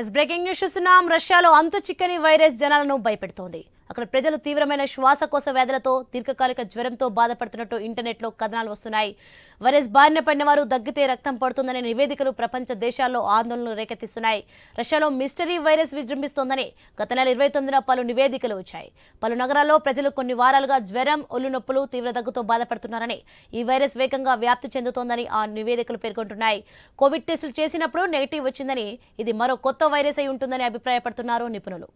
Yes breaking news చూస్తున్నాం. రష్యాలో అంతు చిక్కని వైరస్ జనాలను భయపెడుతోంది. అక్కడ ప్రజలు తీవ్రమైన శ్వాసకోశ వ్యాధులతో దీర్ఘకాలిక జ్వరంతో బాధపడుతున్నట్టు ఇంటర్నెట్లో కథనాలు వస్తున్నాయి. వైరస్ బారిన పడిన వారు దగ్గితే రక్తం పడుతుందనే నివేదికలు ప్రపంచ దేశాల్లో ఆందోళనలు రేకెత్తిస్తున్నాయి. రష్యాలో మిస్టరీ వైరస్ విజృంభిస్తోందని గత నెల ఇరవై తొమ్మిదిన పలు నివేదికలు వచ్చాయి. పలు నగరాల్లో ప్రజలు కొన్ని వారాలుగా జ్వరం ఒళ్ళు నొప్పులు తీవ్ర దగ్గుతో బాధపడుతున్నారని ఈ వైరస్ వేగంగా వ్యాప్తి చెందుతోందని ఆ నివేదికలు పేర్కొంటున్నాయి. కోవిడ్ టెస్టులు చేసినప్పుడు నెగిటివ్ వచ్చిందని ఇది మరో కొత్త వైరస్ అయి ఉంటుందని అభిప్రాయపడుతున్నారు నిపుణులు.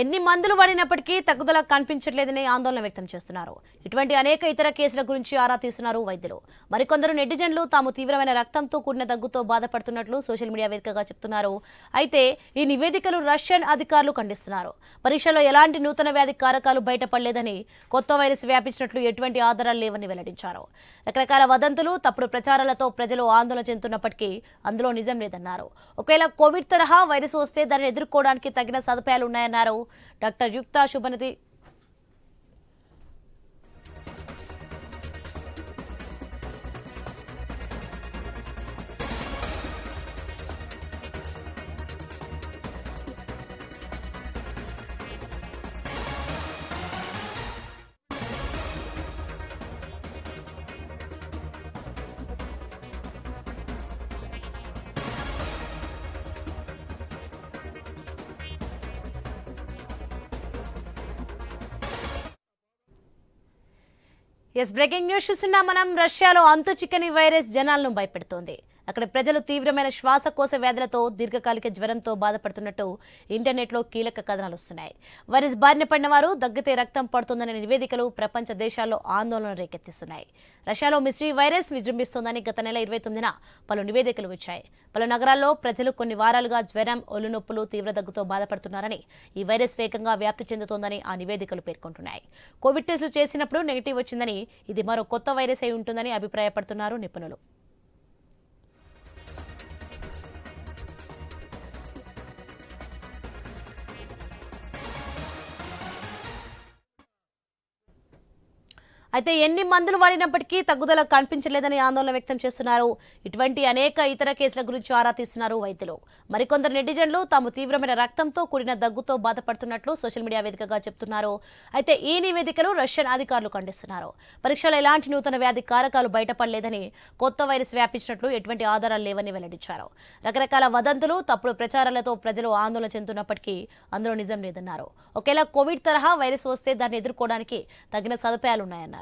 ఎన్ని మందులు వాడినప్పటికీ తగ్గుదల కనిపించట్లేదని ఆందోళన వ్యక్తం చేస్తున్నారు. ఇటువంటి అనేక ఇతర కేసుల గురించి ఆరా తీస్తున్నారు వైద్యులు. మరికొందరు నెటిజన్లు తాము తీవ్రమైన రక్తంతో కూడిన దగ్గుతో బాధపడుతున్నట్లు సోషల్ మీడియా వేదికగా చెప్తున్నారు. అయితే ఈ నివేదికలు రష్యన్ అధికారులు ఖండిస్తున్నారు. పరీక్షలో ఎలాంటి నూతన వ్యాధి కారకాలు బయటపడలేదని కొత్త వైరస్ వ్యాపించినట్లు ఎటువంటి ఆధారాలు లేవని వెల్లడించారు. రకరకాల వదంతులు తప్పుడు ప్రచారాలతో ప్రజలు ఆందోళన చెందుతున్నప్పటికీ అందులో నిజం లేదన్నారు. ఒకవేళ కోవిడ్ తరహా వైరస్ వస్తే దాన్ని ఎదుర్కోవడానికి తగిన సదుపాయాలు ఉన్నాయన్నారు డాక్టర్ యుక్త శుభనతి ఎస్ బ్రేకింగ్ న్యూస్ చూస్తున్నా. మనం రష్యాలో అంతు చిక్కని వైరస్ జనాలను భయపెడుతోంది. అక్కడ ప్రజలు తీవ్రమైన శ్వాసకోశ వ్యాధులతో దీర్ఘకాలిక జ్వరంతో బాధపడుతున్నట్టు ఇంటర్నెట్లో కీలక కథనాలు వస్తున్నాయి. వైరస్ బారిన పడిన వారు దగ్గితే రక్తం పడుతుందనే నివేదికలు ప్రపంచ దేశాల్లో ఆందోళన రేకెత్తిస్తున్నాయి. రష్యాలో మిస్ట్రీ వైరస్ విజృంభిస్తోందని గత నెల ఇరవై తొమ్మిదిన పలు నివేదికలు వచ్చాయి. పలు నగరాల్లో ప్రజలు కొన్ని వారాలుగా జ్వరం ఒళ్ళు నొప్పులు తీవ్ర దగ్గుతో బాధపడుతున్నారని ఈ వైరస్ వేగంగా వ్యాప్తి చెందుతోందని ఆ నివేదికలు పేర్కొంటున్నాయి. కోవిడ్ టెస్టులు చేసినప్పుడు నెగిటివ్ వచ్చిందని ఇది మరో కొత్త వైరస్ అయి ఉంటుందని అభిప్రాయపడుతున్నారు నిపుణులు. అయితే ఎన్ని మందులు వాడినప్పటికీ తగ్గుదల కనిపించలేదని ఆందోళన వ్యక్తం చేస్తున్నారు. ఇటువంటి అనేక ఇతర కేసుల గురించి ఆరా తీస్తున్నారు వైద్యులు. మరికొందరు నెటిజన్లు తాము తీవ్రమైన రక్తంతో కూడిన దగ్గుతో బాధపడుతున్నట్లు సోషల్ మీడియా వేదికగా చెప్తున్నారు. అయితే ఈ నివేదికను రష్యన్ అధికారులు ఖండిస్తున్నారు. పరీక్షలో ఎలాంటి నూతన వ్యాధి కారకాలు బయటపడలేదని కొత్త వైరస్ వ్యాపించినట్లు ఎటువంటి ఆధారాలు లేవని వెల్లడించారు. రకరకాల వదంతులు తప్పుడు ప్రచారాలతో ప్రజలు ఆందోళన చెందుతున్నప్పటికీ అందులో నిజం లేదన్నారు. ఒకేలా కోవిడ్ తరహా వైరస్ వస్తే దాన్ని ఎదుర్కోవడానికి తగిన సదుపాయాలున్నాయన్నారు.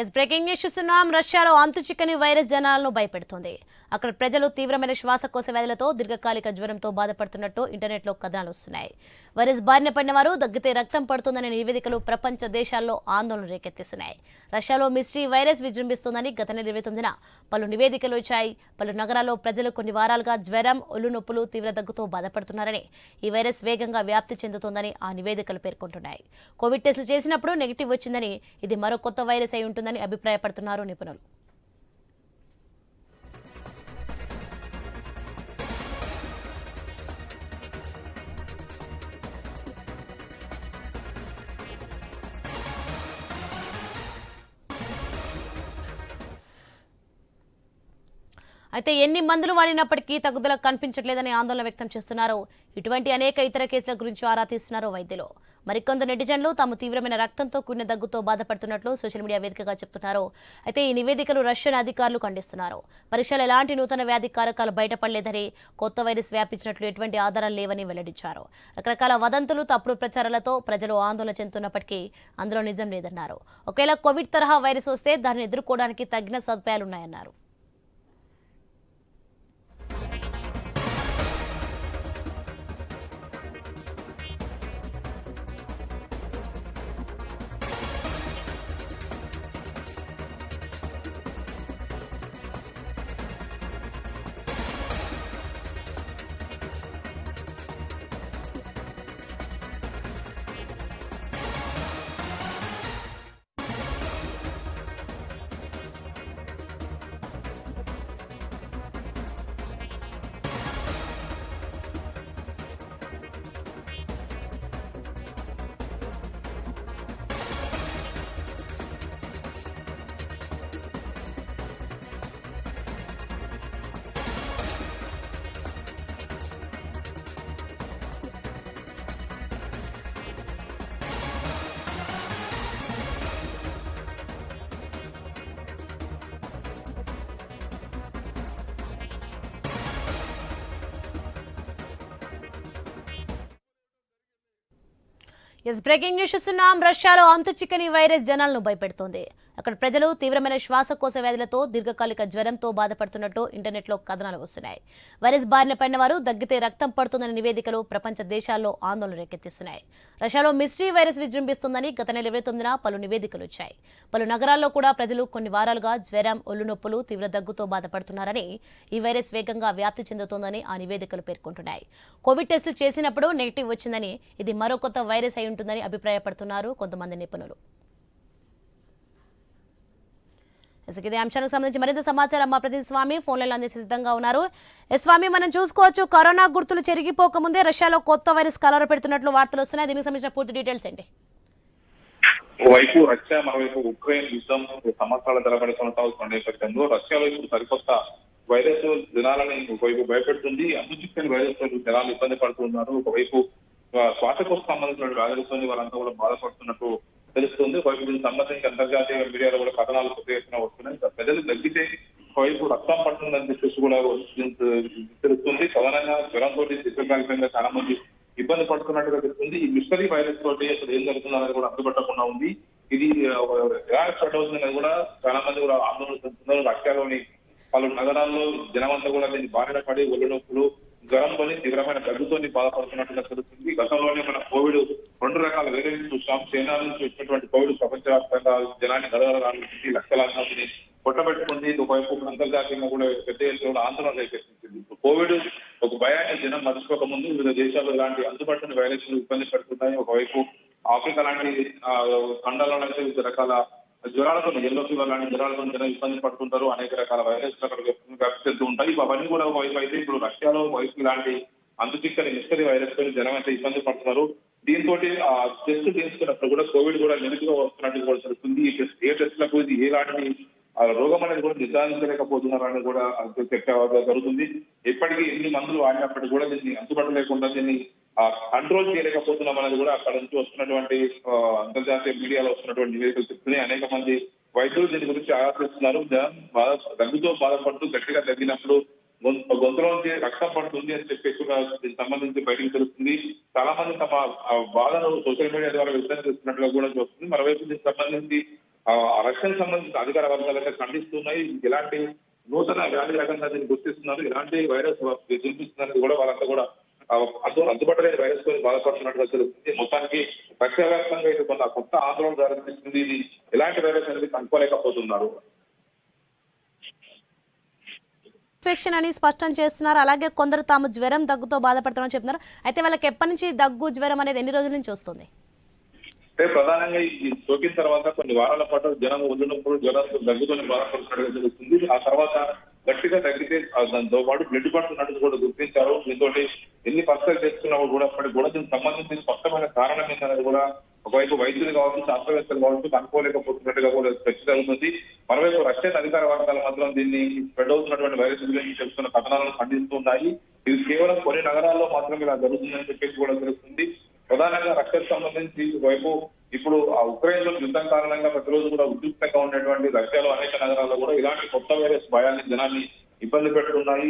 ఎస్ బ్రేకింగ్ న్యూస్ చూస్తున్నాం. రష్యాలో అంతు చిక్కని వైరస్ జనాలను భయపెడుతుంది. అక్కడ ప్రజలు తీవ్రమైన శ్వాసకోశ వ్యాధులతో దీర్ఘకాలిక జ్వరంతో బాధపడుతున్నట్టు ఇంటర్నెట్లో కథనాలు వస్తున్నాయి. వైరస్ బారిన పడిన వారు దగ్గితే రక్తం పడుతుందనే నివేదికలు ప్రపంచ దేశాల్లో ఆందోళన రేకెత్తిస్తున్నాయి. రష్యాలో మిస్ట్రీ వైరస్ విజృంభిస్తోందని గత నెల ఇరవై తొమ్మిదిన పలు నివేదికలు వచ్చాయి పలు నగరాల్లో ప్రజలు కొన్ని వారాలుగా జ్వరం ఒళ్ళు నొప్పులు తీవ్ర దగ్గుతో బాధపడుతున్నారని ఈ వైరస్ వేగంగా వ్యాప్తి చెందుతోందని ఆ నివేదికలు పేర్కొంటున్నాయి. కోవిడ్ టెస్టులు చేసినప్పుడు నెగిటివ్ వచ్చిందని ఇది మరో కొత్త వైరస్ అయి ఉంటుందని అభిప్రాయపడుతున్నారు నిపుణులు. అయితే ఎన్ని మందులు వాడినప్పటికీ తగ్గుదల కనిపించట్లేదని ఆందోళన వ్యక్తం చేస్తున్నారు. ఇటువంటి అనేక ఇతర కేసుల గురించి ఆరా తీస్తున్నారు వైద్యులు. మరికొందరు నెటిజన్లు తాము తీవ్రమైన రక్తంతో కూడిన దగ్గుతో బాధపడుతున్నట్లు సోషల్ మీడియా వేదికగా చెప్తున్నారు. అయితే ఈ నివేదికలు రష్యన్ అధికారులు ఖండిస్తున్నారు. పరీక్షలు ఎలాంటి నూతన వ్యాధి కారకాలు బయటపడలేదని కొత్త వైరస్ వ్యాపించినట్లు ఎటువంటి ఆధారాలు లేవని వెల్లడించారు. రకరకాల వదంతులు తప్పుడు ప్రచారాలతో ప్రజలు ఆందోళన చెందుతున్నప్పటికీ అందులో నిజం లేదన్నారు. ఒకవేళ కోవిడ్ తరహా వైరస్ వస్తే దాన్ని ఎదుర్కోవడానికి తగిన సదుపాయాలున్నాయన్నారు. ఎస్ బ్రేకింగ్ న్యూస్ చూస్తున్నాం. రష్యాలో అంతు చిక్కని వైరస్ జనాలను భయపెడుతోంది. అక్కడ ప్రజలు తీవ్రమైన శ్వాసకోశ వ్యాధులతో దీర్ఘకాలిక జ్వరంతో బాధపడుతున్నట్టు ఇంటర్నెట్లో కథనాలు వస్తున్నాయి. వైరస్ బారిన పడిన వారు దగ్గితే రక్తం పడుతుందని నివేదికలు ప్రపంచ దేశాల్లో ఆందోళన రేకెత్తిస్తున్నాయి. రష్యాలో మిస్టరీ వైరస్ విజృంభిస్తుందని గత నెల ఇరవై తొమ్మిదిన పలు నివేదికలు వచ్చాయి. పలు నగరాల్లో కూడా ప్రజలు కొన్ని వారాలుగా జ్వరం ఒళ్ళు నొప్పులు తీవ్ర దగ్గుతో బాధపడుతున్నారని ఈ వైరస్ వేగంగా వ్యాప్తి చెందుతోందని ఆ నివేదికలు పేర్కొంటున్నాయి. కోవిడ్ టెస్టు చేసినప్పుడు నెగిటివ్ వచ్చిందని ఇది మరో కొత్త వైరస్ అయి ఉంటుందని అభిప్రాయపడుతున్నారు కొంతమంది నిపుణులు. ఇసుక ఇదే అంశానికి సంబంధించి మరింత సమాచారం మా ప్రతినిధి స్వామి ఫోన్లలో అందించే సిద్ధంగా ఉన్నారు. ఎస్ స్వామి మనం చూసుకోవచ్చు కరోనా గుర్తులు చెరిగిపోకముందే రష్యాలో కొత్త వైరస్ కలర్ పెడుతున్నట్లు వార్తలు వస్తున్నాయి. దీనికి సంబంధించిన పూర్తి డీటెయిల్స్ ఏంటి? ఓవైపు రష్యా మరోవైపు ఉక్రెయిన్ యుద్ధం సంవత్సరాల తరబడి కొనసాగుతున్న నేపథ్యంలో రష్యాలో ఇప్పుడు సరికొత్త వైరస్ జనాలని ఒకవైపు భయపెడుతుంది. అందుచిక్కని వైరస్ జనాలు ఇబ్బంది పడుతున్నారు. ఒకవైపు శ్వాసకోశ సంబంధించిన వ్యాధులతో వాళ్ళంతా కూడా బాధపడుతున్నట్టు తెలుస్తుంది. ఒకవైపు దీనికి సంబంధించి అంతర్జాతీయ మీడియాలో కూడా కథనాలు పెద్ద ఎత్తున వస్తున్నాయి ఇంకా ప్రజలు తగ్గితే ఒకవైపు రక్తం పడుతుందని చెప్పేసి కూడా తెలుస్తుంది ప్రధానంగా జ్వరంతో దీర్ఘకాలికంగా చాలా మంది ఇబ్బంది పడుతున్నట్టుగా తెలుస్తుంది ఈ మిస్టరీ వైరస్ తోటి అసలు ఏం జరుగుతుంది అనేది కూడా అందుబట్టకుండా ఉంది. ఇది ఎలా స్టార్ట్ అవుతుందనేది కూడా చాలా మంది కూడా ఆందోళన చెందుతున్నారు. రష్యాలోని పలు నగరాల్లో జనమంతా కూడా దీన్ని బారిన పడి ఒళ్ళు నొప్పులు జ్వరంతోని తీవ్రమైన దగ్గుతో బాధపడుతున్నట్టుగా తెలుస్తుంది. గతంలోనే మన కోవిడ్ రెండు రకాల వేరియంట్స్ చూసాం. చైనా నుంచి వచ్చినటువంటి కోవిడ్ ప్రపంచవ్యాప్తంగా జనాన్ని గదగడానికి లక్షలాది మందిని కొట్టబెట్టుకుంది. ఒకవైపు అంతర్జాతీయంగా కూడా పెద్ద ఎత్తున ఆందోళన రేకెత్తించింది కోవిడ్ ఒక భయాన్ని జనం మర్చిపోక ముందు వివిధ దేశాల్లో ఇలాంటి అందుబాటులో వైరస్లు ఇబ్బంది పడుతున్నాయి. ఒకవైపు ఆఫ్రికా లాంటి ఆ, ఖండాలలో అయితే వివిధ రకాల జ్వరాలతో ఎల్లో ఫీవర్ లాంటి జ్వరాలతో జనం ఇబ్బంది పడుతుంటారు. అనేక రకాల వైరస్ అక్కడ వ్యాప్తి ఉంటాయి. అవన్నీ కూడా వైపు అయితే ఇప్పుడు రష్యాలో వైపు ఇలాంటి అందుచిక్కని మిస్టరీ వైరస్తో జనం అయితే ఇబ్బంది పడుతున్నారు. దీంతో ఆ టెస్ట్ తీసుకున్నప్పుడు కూడా కోవిడ్ కూడా నెగిటివ్ వస్తున్నట్టు కూడా జరుగుతుంది ఈ టెస్ట్ ఏ టెస్ట్లకు ఇది ఎలాంటి ఆ రోగం అనేది కూడా నిర్ధారించలేకపోతున్నారని కూడా చెప్పే జరుగుతుంది. ఎప్పటికీ ఎన్ని మందులు వాడినప్పటికీ కూడా దీన్ని అందుబాటు లేకుండా దీన్ని కంట్రోల్ చేయలేకపోతున్నాం అనేది కూడా అక్కడ నుంచి వస్తున్నటువంటి అంతర్జాతీయ మీడియాలో వస్తున్నటువంటి నివేదికలు చెప్తున్నాయి. అనేక మంది వైద్యులు దీని గురించి ఆలోచిస్తున్నారు బాధ దగ్గుతో బాధపడుతూ గట్టిగా తగ్గినప్పుడు గొంతు నుంచి రక్తం పడుతుంది అని చెప్పేసి కూడా దీనికి సంబంధించి బయటకు తెలుస్తుంది. చాలా మంది తమ ఆ, బాధను సోషల్ మీడియా ద్వారా వ్యక్తం చేస్తున్నట్లుగా కూడా చూస్తుంది. మరోవైపు దీనికి సంబంధించి రష్యన్ సంబంధించిన అధికార వర్గాలైతే ఖండిస్తున్నాయి. ఇలాంటి నూతన వ్యాధి రకంగా దీన్ని గుర్తిస్తున్నారు. ఇలాంటి వైరస్ విజృంభిస్తుందని కూడా వాళ్ళంతా కూడా ఆ, అందుబాటులో లేని వైరస్తో బాధపడుతున్నట్టుగా తెలుస్తుంది మొత్తానికి రష్యా ఇది కొంత కొత్త ఆందోళన ప్రారంభిస్తుంది ఇది ఎలాంటి వైరస్ అనేది కనుక్కోలేకపోతున్నారు. ఇన్ఫెక్షన్ అని స్పష్టం చేస్తున్నారు. అలాగే కొందరు తాము జ్వరం దగ్గుతో బాధపడుతున్నారని చెప్తున్నారు. అయితే వాళ్ళకి ఎప్పటి నుంచి దగ్గు జ్వరం అనేది ఎన్ని రోజుల నుంచి వస్తుంది? అంటే ప్రధానంగా ఈ సోకిన తర్వాత కొన్ని వారాల పాటు జనం వదిలినప్పుడు జ్వరం దగ్గుతోని బాధపడుతున్నట్టుగా తెలుస్తుంది ఆ తర్వాత గట్టిగా తగ్గితే దాంతో పాటు బ్లడ్ పడుతున్నట్టు కూడా గుర్తించారు. దీంతో ఎన్ని పరీక్షలు చేసుకున్నప్పుడు కూడా అప్పటి కూడా దీనికి సంబంధించిన స్పష్టమైన కారణం ఏంటనేది కూడా ఒకవైపు వైద్యులు కావచ్చు శాస్త్రవేత్తలు కావచ్చు కనుక్కోలేకపోతున్నట్టుగా కూడా చర్చ జరుగుతుంది. మరోవైపు రష్యన్ అధికార వర్గాల మాత్రం దీన్ని స్ప్రెడ్ అవుతున్నటువంటి వైరస్ గురించి చెప్తున్న కథనాలను ఖండిస్తున్నాయి ఇది కేవలం కొన్ని నగరాల్లో మాత్రమే ఇలా జరుగుతుందని చెప్పేసి కూడా తెలుస్తుంది. ప్రధానంగా రక్షకు సంబంధించి వైపు ఇప్పుడు ఆ ఉక్రెయిన్లో యుద్ధం కారణంగా ప్రతిరోజు కూడా ఉద్రిక్తంగా ఉన్నటువంటి రష్యాలో అనేక నగరాల్లో కూడా ఇలాంటి కొత్త వైరస్ భయాన్ని జనాన్ని ఇబ్బంది పెడుతున్నాయి.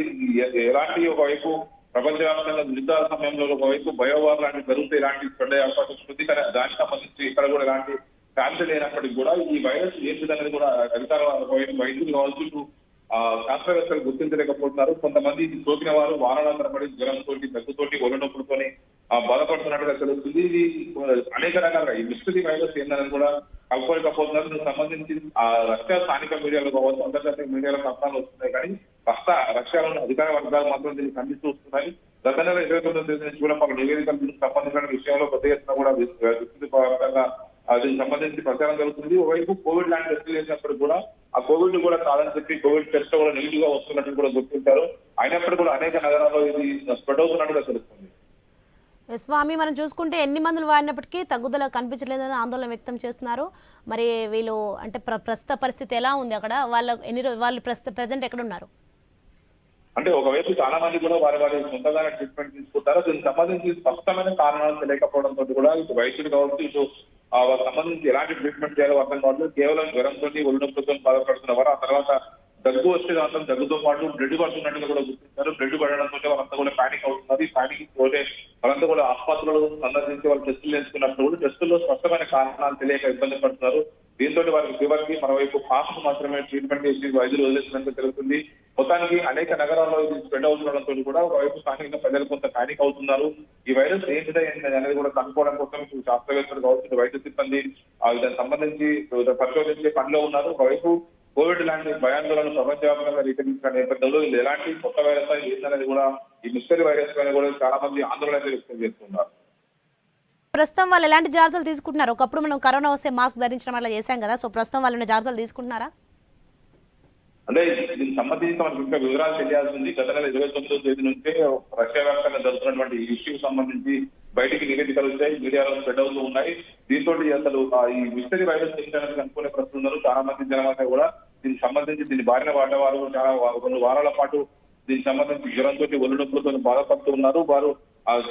ఎలాంటి ఒకవైపు ప్రపంచవ్యాప్తంగా యుద్ధాల సమయంలో ఒకవైపు భయోవార్ లాంటివి జరిగితే ఇలాంటి స్ప్రెడ్ అయ్యే అవకాశం ఉంటుంది కానీ దానికి సంబంధించి ఇక్కడ కూడా ఇలాంటి శాంతి లేనప్పటికీ కూడా ఈ వైరస్ ఏంటిదనేది కూడా అధికార వైద్యులు కావచ్చు ఇటు ఆ శాస్త్రవేత్తలు గుర్తించలేకపోతున్నారు. కొంతమంది సోకిన వారు వారాల తరబడి జ్వరంతోటి దగ్గుతోటి ఒళ్ళనొప్పులతోని బాధపడుతున్నట్టుగా తెలుస్తుంది. ఇది అనేక రకాలుగా ఈ మిస్టరీ వైరస్ ఏందని కూడా కలుపుకోలేకపోతున్నారు దీనికి సంబంధించి ఆ రష్యా స్థానిక మీడియాలో కావచ్చు అంతర్జాతీయ మీడియాలో కథనాలు వస్తున్నాయి. కానీ రష్యా రష్యాలో ఉన్న అధికార వర్గాలు మాత్రం దీన్ని ఖండిస్తూ వస్తున్నాయి. గత నెల ఇరవై తొమ్మిది తేదీ నుంచి కూడా మాకు నివేదికలు దీనికి సంబంధించిన విషయంలో పెద్ద ఎత్తున కూడా విస్తృతంగా దీనికి సంబంధించి ప్రచారం జరుగుతుంది. ఒకవైపు కోవిడ్ లాంటి టెస్టులు చేసినప్పుడు కూడా ఆ కోవిడ్ కూడా కాదని చెప్పి కోవిడ్ టెస్ట్ కూడా నెగిటివ్గా వస్తున్నట్టు కూడా గుర్తించారు. అయినప్పటికీ కూడా అనేక నగరాల్లో ఇది స్ప్రెడ్ అవుతున్నట్టుగా తెలుస్తుంది. స్వామి మనం చూసుకుంటే ఎన్ని మందులు వాడినప్పటికీ తగ్గుదల కనిపించలేదని ఆందోళన వ్యక్తం చేస్తున్నారు. మరి వీళ్ళు అంటే ప్రస్తుత పరిస్థితి ఎలా ఉంది అక్కడ? వాళ్ళ ఎన్ని వాళ్ళు ప్రస్తుత ప్రజెంట్ ఎక్కడ ఉన్నారు అంటే ఒకవైపు చాలా మంది కూడా వారి వారి సొంతగానే ట్రీట్మెంట్ తీసుకుంటారు. దీనికి సంబంధించి స్పష్టమైన కారణాలు తెలియకపోవడంతో కూడా ఇటు వైద్యుడు కావచ్చు ఇటు ఆ సంబంధించి ఎలాంటి ట్రీట్మెంట్ చేయాలో అర్థం కావట్లేదు. కేవలం జ్వరంతో ఒళ్ళు నొప్పితో బాధపడుతున్న వారు ఆ తర్వాత దగ్గు వస్తే మాత్రం దగ్గుతో పాటు బ్లడ్ పడుతున్నట్టుగా కూడా గుర్తించారు. బ్లడ్ పడడంతో వాళ్ళంతా కూడా ప్యానిక్ అవుతున్నారు. ఈ ప్యానిక్ పోతే వాళ్ళంతా కూడా ఆసుపత్రులు సందర్శించి వాళ్ళు టెస్టులు చేసుకున్నప్పుడు కూడా టెస్టుల్లో స్పష్టమైన కారణాలు తెలియక ఇబ్బంది పడుతున్నారు. దీంతో వారికి ఫీవర్కి మరోవైపు కాఫ్ మాత్రమే ట్రీట్మెంట్ చేసి వైద్యులు వదిలేసినట్టు తెలుస్తుంది. మొత్తానికి అనేక నగరాల్లో ఇది స్ప్రెడ్ అవుతుండడంతో కూడా ఒకవైపు స్థానికంగా ప్రజలు కొంత ప్యానిక్ అవుతున్నారు. ఈ వైరస్ ఏంటిదా ఏంటి అనేది కూడా కనుక్కోవడం కోసం శాస్త్రవేత్తలు కావచ్చు వైద్య సిబ్బంది దానికి సంబంధించి పరిశోధించే పనిలో ఉన్నారు. ఒకవైపు కోవిడ్ లాంటి భయాందోళనలు ప్రపంచవ్యాప్తంగా రీకరించిన నేపథ్యంలో ఇది ఎలాంటి కొత్త వైరస్ ఏంటనేది కూడా ఈ మిస్టరీ వైరస్ పైన కూడా చాలా మంది ఆందోళన వ్యక్తం చేస్తున్నారు. ప్రస్తుతం వాళ్ళు ఎలాంటి జాగ్రత్తలు తీసుకుంటున్నారు? ఒకప్పుడు మనం కరోనా వస్తే మాస్క్ ధరించడం అలా చేశాం కదా సో ప్రస్తుతం వాళ్ళు ఏమైనా జాగ్రత్తలు తీసుకుంటున్నారా? అంటే దీనికి సంబంధించి మనకు ఇంకా వివరాలు తెలియాల్సి ఉంది. గత నెల ఇరవై తొమ్మిదో తేదీ నుంచే రష్యా వ్యాప్తంగా జరుగుతున్నటువంటి ఇష్యూకి సంబంధించి బయటికి నివేదికలు వచ్చాయి మీడియాలో స్ప్రెడ్ అవుతూ ఉన్నాయి. దీంతో అసలు ఆ ఈ మిస్టరీ వైరస్ ఏంటనేది అనుకునే ప్రశ్నలు ఉన్నారు. చాలా మంది జనమంతా కూడా దీనికి సంబంధించి దీన్ని బారిన పడ్డవారు చాలా రెండు వారాల పాటు దీనికి సంబంధించి జ్వరంతో ఒళ్ళు నొప్పులతో బాధపడుతూ ఉన్నారు. వారు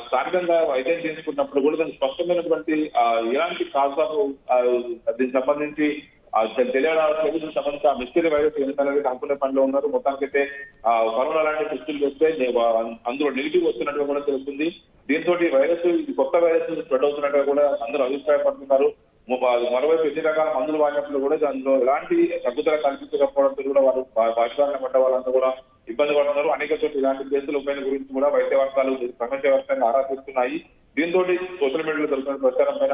స్థానికంగా వైద్యం చేసుకున్నప్పుడు కూడా దానికి స్పష్టమైనటువంటి ఆ, ఎలాంటి కారణాలు దీనికి సంబంధించి తెలియడానికి సంబంధించి ఆ మిస్టరీ వైరస్ ఏంటనేది అనుకునే పనిలో ఉన్నారు. మొత్తానికైతే ఆ కరోనా లాంటి టెస్టులు చేస్తే అందులో నెగిటివ్ వస్తున్నట్టుగా కూడా తెలుస్తుంది. దీంతో ఈ వైరస్ ఇది కొత్త వైరస్ స్ప్రెడ్ అవుతున్నట్టుగా కూడా అందరూ అభిప్రాయపడుతున్నారు మరోవైపు ఎన్ని రకాల మందులు వాడినప్పుడు కూడా దానిలో ఎలాంటి తగ్గుదల కల్పించకపోవడంతో కూడా వారు బాధితులను పడ్డ వాళ్ళంతా కూడా ఇబ్బంది పడుతున్నారు. అనేక చోట్ల ఇలాంటి కేసులు పైన గురించి కూడా వైద్య వర్గాలు ప్రపంచవ్యాప్తంగా ఆరా తీస్తున్నాయి. దీంతో సోషల్ మీడియాలో జరుగుతున్న ప్రచారం పైన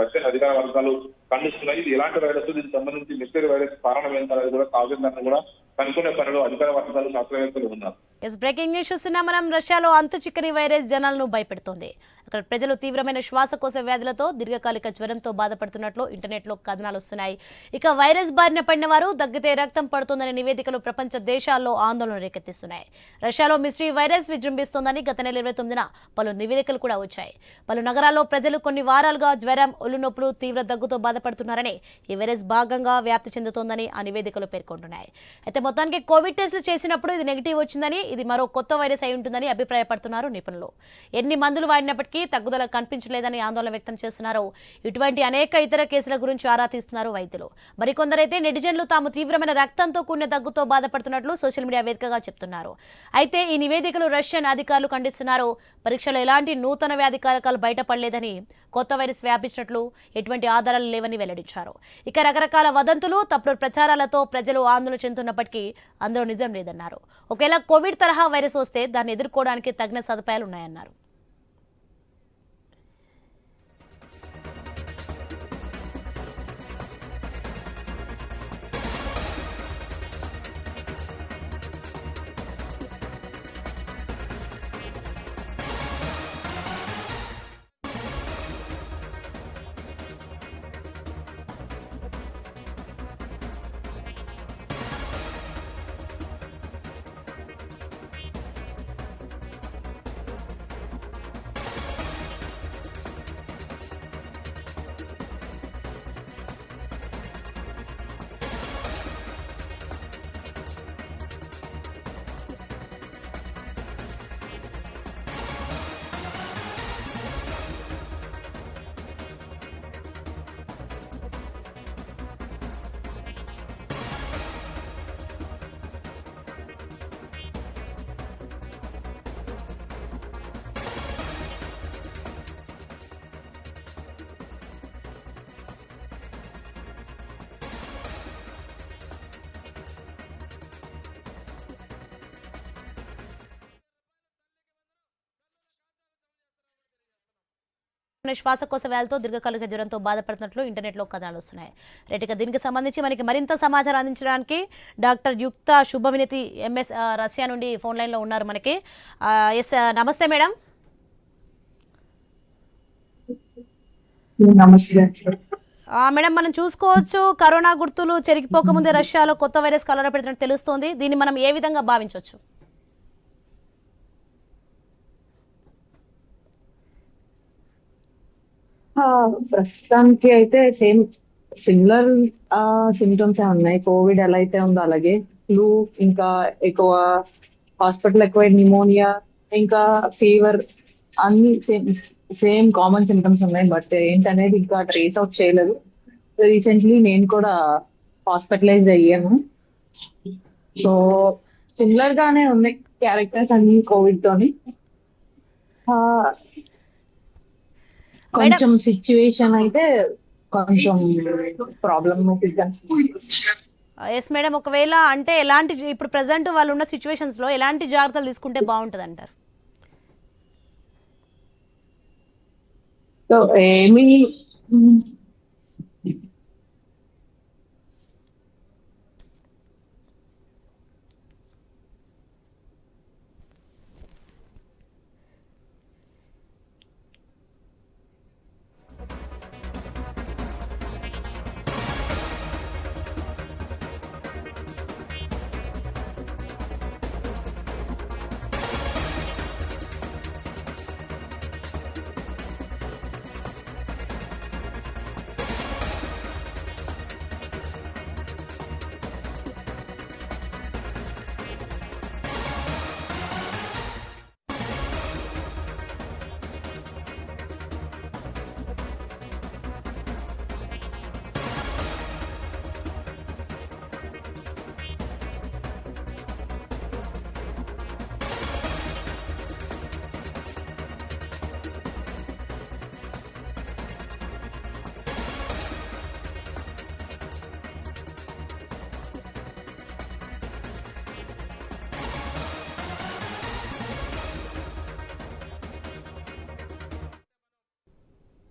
రష్యన్ అధికార వర్గాలు ఖండిస్తున్నాయి. ఇది ఎలాంటి వైరస్? దీనికి సంబంధించి మిస్టరీ వైరస్ కారణం ఏంటనేది కూడా కావాలని కూడా కనుక్కునే పనిలో అధికార వర్గాలు శాస్త్రవేత్తలు ఉన్నారు. ఎస్ బ్రేకింగ్ న్యూస్ చూస్తున్నా మనం రష్యాలో అంతు చిక్కని వైరస్ జనాలను భయపెడుతోంది. అక్కడ ప్రజలు తీవ్రమైన శ్వాసకోశ వ్యాధులతో దీర్ఘకాలిక జ్వరంతో బాధపడుతున్నట్లు ఇంటర్నెట్లో కథనాలు వస్తున్నాయి. ఇక వైరస్ బారిన పడిన వారు దగ్గితే రక్తం పడుతుందనే నివేదికలు ప్రపంచ దేశాల్లో ఆందోళన రేకెత్తిస్తున్నాయి. రష్యాలో మిస్టరీ వైరస్ విజృంభిస్తోందని గత నెల ఇరవై తొమ్మిదిన పలు నివేదికలు కూడా వచ్చాయి. పలు నగరాల్లో ప్రజలు కొన్ని వారాలుగా జ్వరం ఒళ్ళు నొప్పులు తీవ్ర దగ్గుతో బాధపడుతున్నారని ఈ వైరస్ భాగంగా వ్యాప్తి చెందుతోందని ఆ నివేదికలు పేర్కొంటున్నాయి. అయితే మొత్తానికి కోవిడ్ టెస్టులు చేసినప్పుడు ఇది నెగిటివ్ వచ్చిందని ఇది మరో కొత్త వైరస్ అయి ఉంటుందని అభిప్రాయపడుతున్నారు నిపుణులు. ఎన్ని మందులు వాడినప్పటికీ తగ్గుదల కనిపించలేదని ఆందోళన వ్యక్తం చేస్తున్నారు. ఇటువంటి అనేక ఇతర కేసుల గురించి ఆరా తీస్తున్నారు వైద్యులు. మరికొందరైతే నెటిజన్లు తాము తీవ్రమైన రక్తంతో కూడిన దగ్గుతో బాధపడుతున్నట్లు సోషల్ మీడియా వేదికగా చెప్తున్నారు. అయితే ఈ నివేదికలు రష్యన్ అధికారులు ఖండిస్తున్నారు. పరీక్షలు ఎలాంటి నూతన వ్యాధి కారకాలు బయటపడలేదని కొత్త వైరస్ వ్యాపించినట్లు ఎటువంటి ఆధారాలు లేవని వెల్లడించారు. ఇక రకరకాల వదంతులు తప్పుడు ప్రచారాలతో ప్రజలు ఆందోళన చెందుతున్నప్పటికీ అందులో నిజం లేదన్నారు. ఒకవేళ కోవిడ్ తరహా వైరస్ వస్తే దాన్ని ఎదుర్కోవడానికి తగిన సదుపాయాలు ఉన్నాయన్నారు. శ్వాసకోశ వ్యాధితో దీర్ఘకాలిక జ్వరంతో బాధపడుతున్నట్లు ఇంటర్నెట్లో కథనాలు వస్తున్నాయి. రైట్గా దీనికి సంబంధించి మనకి మరింత సమాచారం అందించడానికి డాక్టర్ యుక్త శుభవినతి ఎంఎస్ రష్యా నుండి ఫోన్ లైన్లో ఉన్నారు మనకి. ఎస్ నమస్తే మేడం. మేడం మనం చూసుకోవచ్చు కరోనా గుర్తులు చెరిగిపోకముందే రష్యాలో కొత్త వైరస్ కలర పెడుతున్నట్టు తెలుస్తోంది. దీన్ని మనం ఏ విధంగా భావించవచ్చు? ప్రస్తుతానికి అయితే సేమ్ సిమిలర్ సిమ్టమ్స్ ఉన్నాయి. కోవిడ్ ఎలా అయితే ఉందో అలాగే ఫ్లూ ఇంకా ఎక్కువ హాస్పిటల్ ఎక్కువ నిమోనియా ఇంకా ఫీవర్ అన్ని సేమ్ సేమ్ కామన్ సిమ్టమ్స్ ఉన్నాయి. బట్ ఏంటనేది ఇంకా ట్రేస్ అవుట్ చేయలేదు. రీసెంట్లీ నేను కూడా హాస్పిటలైజ్ అయ్యాను. సో సిమిలర్ గానే ఉన్నాయి క్యారెక్టర్స్ అన్ని కోవిడ్ తోని కొంచెం సిచ్యువేషన్ అయితే కొంచెం ప్రాబ్లమాటిక్గా ఎస్ మేడం. ఒకవేళ అంటే ఎలాంటి ఇప్పుడు ప్రజెంట్ వాళ్ళు ఉన్న సిచ్యువేషన్స్లో ఎలాంటి జాగ్రత్తలు తీసుకుంటే బాగుంటుంది అంటారు? సో ఏమి